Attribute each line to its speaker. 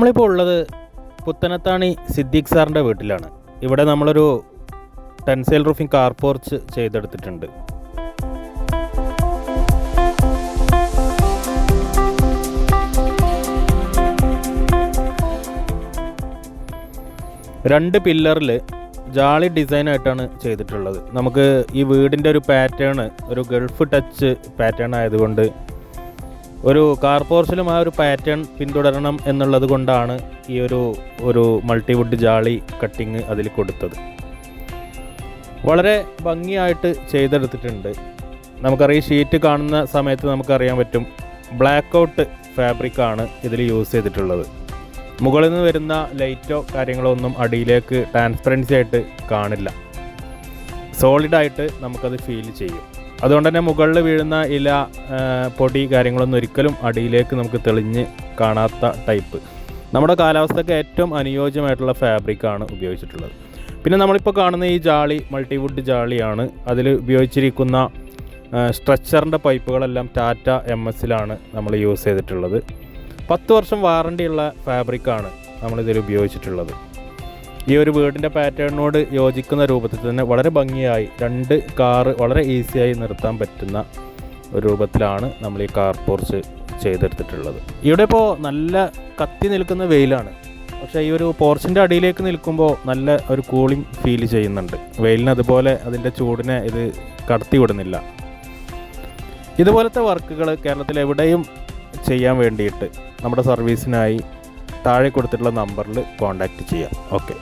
Speaker 1: നമ്മളിപ്പോൾ ഉള്ളത് പുത്തനത്താണി സിദ്ദീഖ് സാറിന്റെ വീട്ടിലാണ്. ഇവിടെ നമ്മളൊരു ടെൻസൈൽ റൂഫിംഗ് കാർ പോർച്ച് ചെയ്തെടുത്തിട്ടുണ്ട്. രണ്ട് പില്ലറിൽ ജാളി ഡിസൈനായിട്ടാണ് ചെയ്തിട്ടുള്ളത്. നമുക്ക് ഈ വീടിന്റെ ഒരു പാറ്റേൺ ഒരു ഗൾഫ് ടച്ച് പാറ്റേൺ ആയതുകൊണ്ട് ഒരു കാർ ആ ഒരു പാറ്റേൺ പിന്തുടരണം എന്നുള്ളത് കൊണ്ടാണ് ഈ ഒരു ഒരു മൾട്ടിവുഡ് ജാളി കട്ടിങ് അതിൽ കൊടുത്തത്. വളരെ ഭംഗിയായിട്ട് ചെയ്തെടുത്തിട്ടുണ്ട്. നമുക്കറിയാം ഷീറ്റ് കാണുന്ന സമയത്ത് നമുക്കറിയാൻ പറ്റും ബ്ലാക്ക് ഔട്ട് ഫാബ്രിക്കാണ് ഇതിൽ യൂസ് ചെയ്തിട്ടുള്ളത്. മുകളിൽ നിന്ന് വരുന്ന ലൈറ്റോ കാര്യങ്ങളോ ഒന്നും അടിയിലേക്ക് ട്രാൻസ്പെറൻസി ആയിട്ട് കാണില്ല. സോളിഡായിട്ട് നമുക്കത് ഫീൽ ചെയ്യും. അതുകൊണ്ട് തന്നെ മുകളിൽ വീഴുന്ന ഇല പൊടി കാര്യങ്ങളൊന്നും ഒരിക്കലും അടിയിലേക്ക് നമുക്ക് തെളിഞ്ഞ് കാണാത്ത ടൈപ്പ്. നമ്മുടെ കാലാവസ്ഥയ്ക്ക് ഏറ്റവും അനുയോജ്യമായിട്ടുള്ള ഫാബ്രിക്കാണ് ഉപയോഗിച്ചിട്ടുള്ളത്. പിന്നെ നമ്മളിപ്പോൾ കാണുന്ന ഈ ജാളി മൾട്ടിവുഡ് ജാളിയാണ്. അതിൽ ഉപയോഗിച്ചിരിക്കുന്ന സ്ട്രെച്ചറിന്റെ പൈപ്പുകളെല്ലാം ടാറ്റ എം എസിലാണ് നമ്മൾ യൂസ് ചെയ്തിട്ടുള്ളത്. പത്ത് വർഷം വാറണ്ടിയുള്ള ഫാബ്രിക്കാണ് നമ്മളിതിൽ ഉപയോഗിച്ചിട്ടുള്ളത്. ഈ ഒരു വീടിന്റെ പാറ്റേണിനോട് യോജിക്കുന്ന രൂപത്തിൽ തന്നെ വളരെ ഭംഗിയായി രണ്ട് കാറ് വളരെ ഈസിയായി നിർത്താൻ പറ്റുന്ന ഒരു രൂപത്തിലാണ് നമ്മൾ ഈ കാർ പോർച്ച് ചെയ്തെടുത്തിട്ടുള്ളത്. ഇവിടെ ഇപ്പോൾ നല്ല കത്തി നിൽക്കുന്ന വെയിലാണ്. പക്ഷേ ഈ ഒരു പോർച്ചിന്റെ അടിയിലേക്ക് നിൽക്കുമ്പോൾ നല്ല ഒരു കൂളിംഗ് ഫീൽ ചെയ്യുന്നുണ്ട്. വെയിലിന് അതുപോലെ അതിന്റെ ചൂടിനെ ഇത് കടത്തിവിടുന്നില്ല. ഇതുപോലത്തെ വർക്കുകൾ കേരളത്തിൽ എവിടെയും ചെയ്യാൻ വേണ്ടിയിട്ട് നമ്മുടെ സർവീസിനായി താഴെ കൊടുത്തിട്ടുള്ള നമ്പറിൽ കോൺടാക്റ്റ് ചെയ്യാം. ഓക്കെ